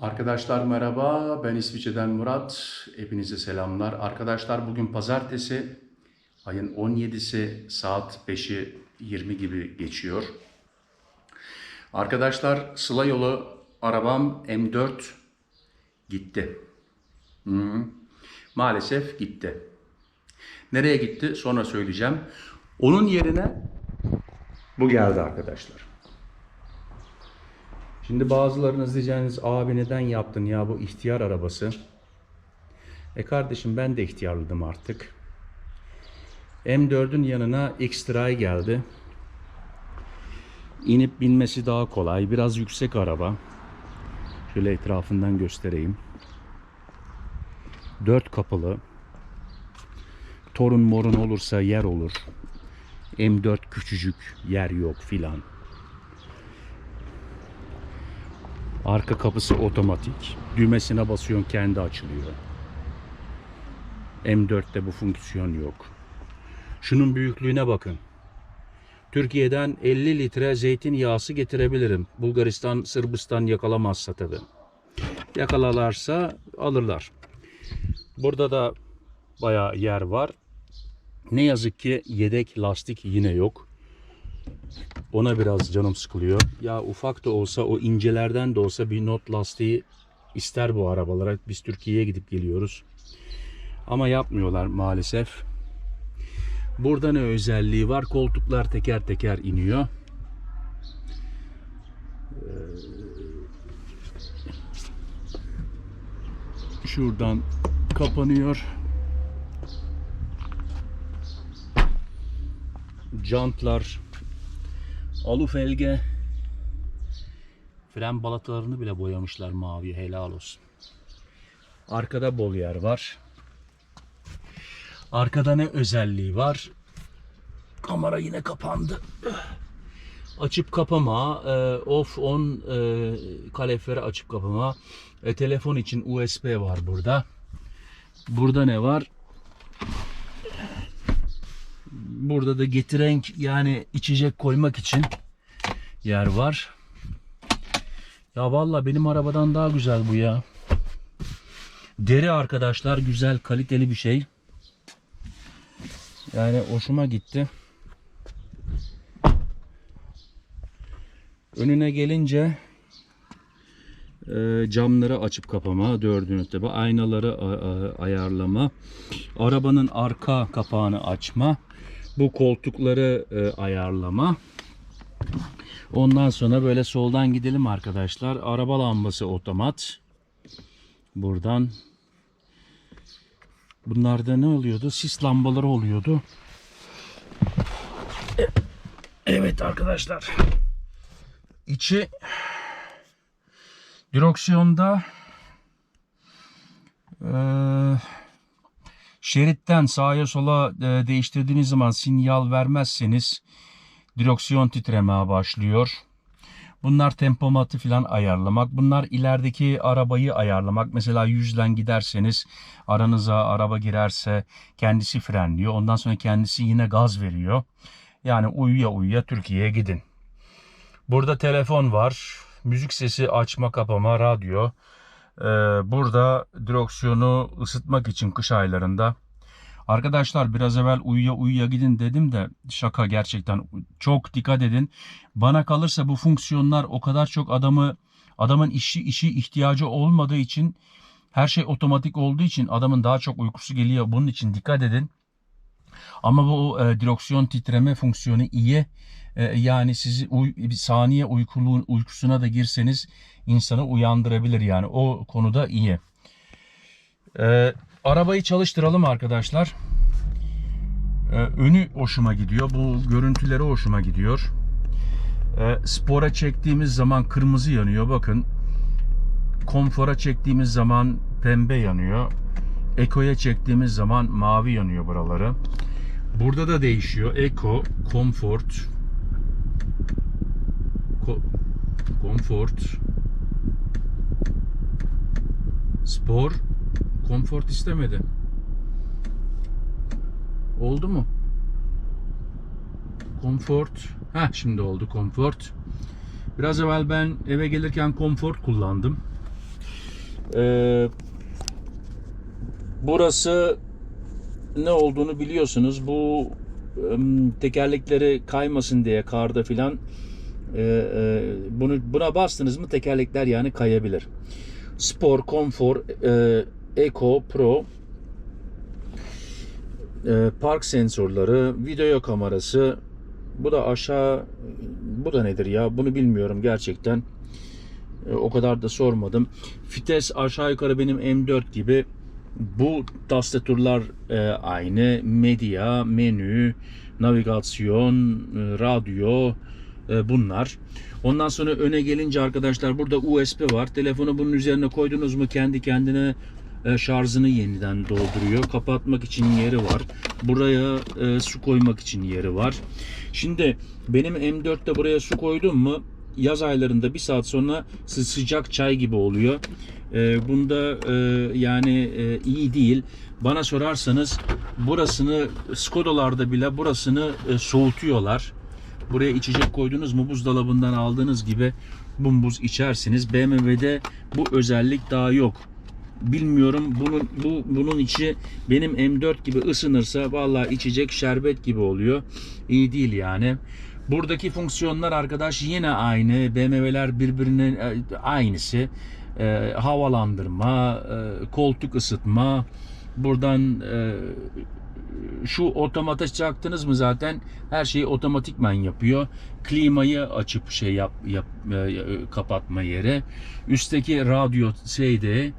Arkadaşlar merhaba, ben İsviçre'den Murat. Hepinize selamlar. Arkadaşlar bugün pazartesi, ayın 17'si saat 5'i 20 gibi geçiyor. Arkadaşlar Sıla yolu arabam M4 gitti. Hı. Maalesef gitti. Nereye gitti sonra söyleyeceğim. Onun yerine bu geldi arkadaşlar. Şimdi bazılarınız diyeceğiniz abi neden yaptın ya bu ihtiyar arabası? E kardeşim ben de ihtiyarladım artık. M4'ün yanına X-Try geldi. İnip binmesi daha kolay. Biraz yüksek araba. Şöyle etrafından göstereyim. Dört kapılı. Torun morun olursa yer olur. M4 küçücük yer yok filan. Arka kapısı otomatik. Düğmesine basıyorsun kendi açılıyor. M4'te bu fonksiyon yok. Şunun büyüklüğüne bakın. Türkiye'den 50 litre zeytinyağısı getirebilirim. Bulgaristan, Sırbistan yakalamazsa tabi. Yakalalarsa alırlar. Burada da bayağı yer var. Ne yazık ki yedek lastik yine yok. Ona biraz canım sıkılıyor. Ya ufak da olsa o incelerden de olsa bir not lastiği ister bu arabalara. Biz Türkiye'ye gidip geliyoruz. Ama yapmıyorlar maalesef. Burada ne özelliği var? Koltuklar teker teker iniyor. Ee, Şuradan kapanıyor. Jantlar Alu felge. Fren balatalarını bile boyamışlar mavi helal olsun. Arkada bol yer var. Arkada ne özelliği var? Kamera yine kapandı. Açıp kapama, e, off on e, kaloriferi açıp kapama. E, telefon için USB var burada. Burada ne var? Burada da getirenk yani içecek koymak için yer var. Ya valla benim arabadan daha güzel bu ya. Deri arkadaşlar güzel kaliteli bir şey. Yani hoşuma gitti. Önüne gelince e, camları açıp kapama dördünü tabi aynaları ayarlama arabanın arka kapağını açma bu koltukları e, ayarlama. Ondan sonra böyle soldan gidelim arkadaşlar. Araba lambası otomat. Buradan Bunlarda ne oluyordu? Sis lambaları oluyordu. Evet arkadaşlar. İçi direksiyonda eee Şeritten sağa sola e, değiştirdiğiniz zaman sinyal vermezseniz direksiyon titremeye başlıyor. Bunlar tempomatı falan ayarlamak. Bunlar ilerideki arabayı ayarlamak. Mesela yüzden giderseniz aranıza araba girerse kendisi frenliyor. Ondan sonra kendisi yine gaz veriyor. Yani uyuya uyuya Türkiye'ye gidin. Burada telefon var. Müzik sesi açma kapama radyo. Ee, burada direksiyonu ısıtmak için kış aylarında. Arkadaşlar biraz evvel uyuya uyuya gidin dedim de şaka gerçekten çok dikkat edin. Bana kalırsa bu fonksiyonlar o kadar çok adamı adamın işi işi ihtiyacı olmadığı için her şey otomatik olduğu için adamın daha çok uykusu geliyor. Bunun için dikkat edin. Ama bu e, direksiyon titreme fonksiyonu iyi. E, yani sizi uy, bir saniye uykulu, uykusuna da girseniz insanı uyandırabilir yani. O konuda iyi. E, arabayı çalıştıralım arkadaşlar. E, önü hoşuma gidiyor. Bu görüntüleri hoşuma gidiyor. E, spora çektiğimiz zaman kırmızı yanıyor. Bakın. Konfora çektiğimiz zaman pembe yanıyor. Eko'ya çektiğimiz zaman mavi yanıyor buraları. Burada da değişiyor. Eco, Comfort, Ko- Comfort, Spor, Comfort istemedi. Oldu mu? Comfort. Ha şimdi oldu Comfort. Biraz evvel ben eve gelirken Comfort kullandım. Ee, burası ne olduğunu biliyorsunuz. Bu tekerlekleri kaymasın diye karda filan e, e, bunu buna bastınız mı tekerlekler yani kayabilir. Spor, konfor, e, Eco, Pro, park sensörleri, video kamerası. Bu da aşağı bu da nedir ya? Bunu bilmiyorum gerçekten. O kadar da sormadım. Vites aşağı yukarı benim M4 gibi. Bu tastatürler e, aynı. Medya, menü, navigasyon, e, radyo e, bunlar. Ondan sonra öne gelince arkadaşlar burada USB var. Telefonu bunun üzerine koydunuz mu kendi kendine e, şarjını yeniden dolduruyor. Kapatmak için yeri var. Buraya e, su koymak için yeri var. Şimdi benim M4'te buraya su koydum mu yaz aylarında bir saat sonra sı- sıcak çay gibi oluyor. E, bunda e, yani e, iyi değil. Bana sorarsanız burasını Skoda'larda bile burasını e, soğutuyorlar. Buraya içecek koydunuz mu buzdolabından aldığınız gibi bumbuz içersiniz. BMW'de bu özellik daha yok. Bilmiyorum bunun bu bunun içi benim M4 gibi ısınırsa vallahi içecek şerbet gibi oluyor. İyi değil yani. Buradaki fonksiyonlar arkadaş yine aynı. BMW'ler birbirine e, aynısı. E, havalandırma, e, koltuk ısıtma. Buradan e, şu otomata çaktınız mı zaten her şeyi otomatikman yapıyor. Klimayı açıp şey yap, yap e, kapatma yeri. Üstteki radyo şeyde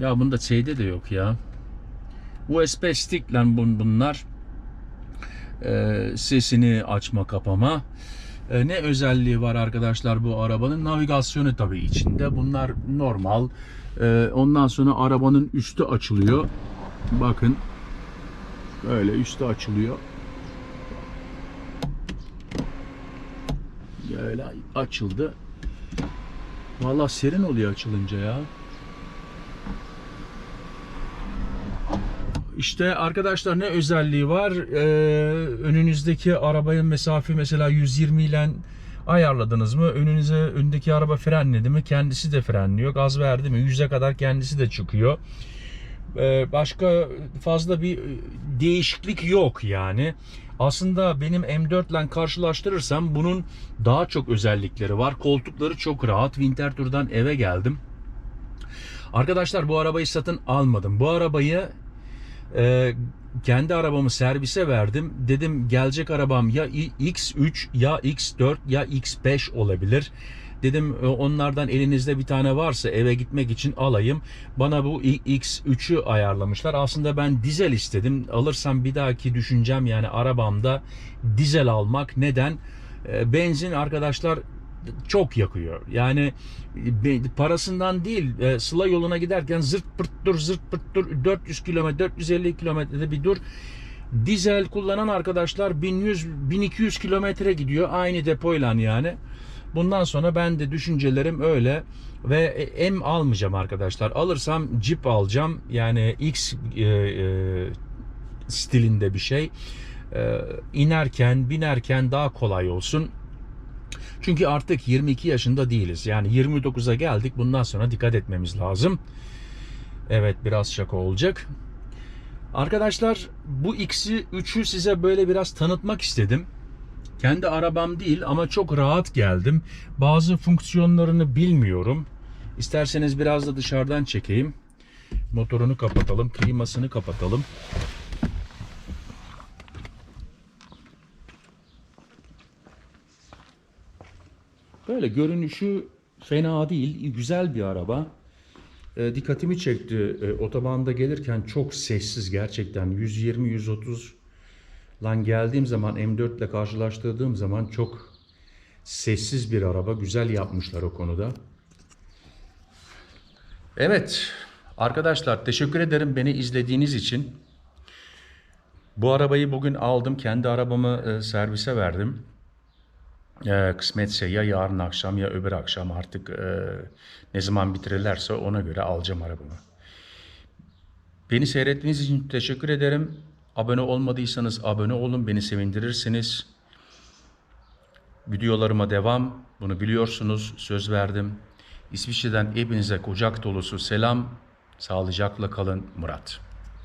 ya bunda şeyde de yok ya. USB stick lan bun bunlar. Ee, sesini açma kapama. Ee, ne özelliği var arkadaşlar bu arabanın? Navigasyonu tabii içinde. Bunlar normal. Ee, ondan sonra arabanın üstü açılıyor. Bakın. Böyle üstü açılıyor. Böyle açıldı. Vallahi serin oluyor açılınca ya. İşte arkadaşlar ne özelliği var? Ee, önünüzdeki arabaya mesafe mesela 120 ile ayarladınız mı? Önünüze öndeki araba frenledi mi? Kendisi de frenliyor. Gaz verdi mi? 100'e kadar kendisi de çıkıyor. Ee, başka fazla bir değişiklik yok yani. Aslında benim M4 ile karşılaştırırsam bunun daha çok özellikleri var. Koltukları çok rahat. Winterthur'dan eve geldim. Arkadaşlar bu arabayı satın almadım. Bu arabayı e, kendi arabamı servise verdim. Dedim gelecek arabam ya X3 ya X4 ya X5 olabilir. Dedim e, onlardan elinizde bir tane varsa eve gitmek için alayım. Bana bu X3'ü ayarlamışlar. Aslında ben dizel istedim. Alırsam bir dahaki düşüncem yani arabamda dizel almak. Neden? E, Benzin arkadaşlar çok yakıyor. Yani be- parasından değil e, Sıla yoluna giderken zırt pırt dur zırt pırt dur 400 kilometre 450 kilometrede bir dur. Dizel kullanan arkadaşlar 1100 1200 kilometre gidiyor aynı depoyla yani. Bundan sonra ben de düşüncelerim öyle ve e, M almayacağım arkadaşlar. Alırsam Jeep alacağım. Yani X e, e, stilinde bir şey. E, inerken, binerken daha kolay olsun. Çünkü artık 22 yaşında değiliz. Yani 29'a geldik. Bundan sonra dikkat etmemiz lazım. Evet biraz şaka olacak. Arkadaşlar bu X'i 3'ü size böyle biraz tanıtmak istedim. Kendi arabam değil ama çok rahat geldim. Bazı fonksiyonlarını bilmiyorum. İsterseniz biraz da dışarıdan çekeyim. Motorunu kapatalım, klimasını kapatalım. Böyle görünüşü fena değil, güzel bir araba. E, dikkatimi çekti. E, otobanda gelirken çok sessiz gerçekten. 120-130 lan geldiğim zaman M4 ile karşılaştırdığım zaman çok sessiz bir araba. Güzel yapmışlar o konuda. Evet arkadaşlar teşekkür ederim beni izlediğiniz için. Bu arabayı bugün aldım. Kendi arabamı e, servise verdim. E, kısmetse ya yarın akşam ya öbür akşam artık e, ne zaman bitirirlerse ona göre alacağım arabamı. Beni seyrettiğiniz için teşekkür ederim. Abone olmadıysanız abone olun. Beni sevindirirsiniz. Videolarıma devam. Bunu biliyorsunuz. Söz verdim. İsviçre'den hepinize kucak dolusu selam. Sağlıcakla kalın Murat.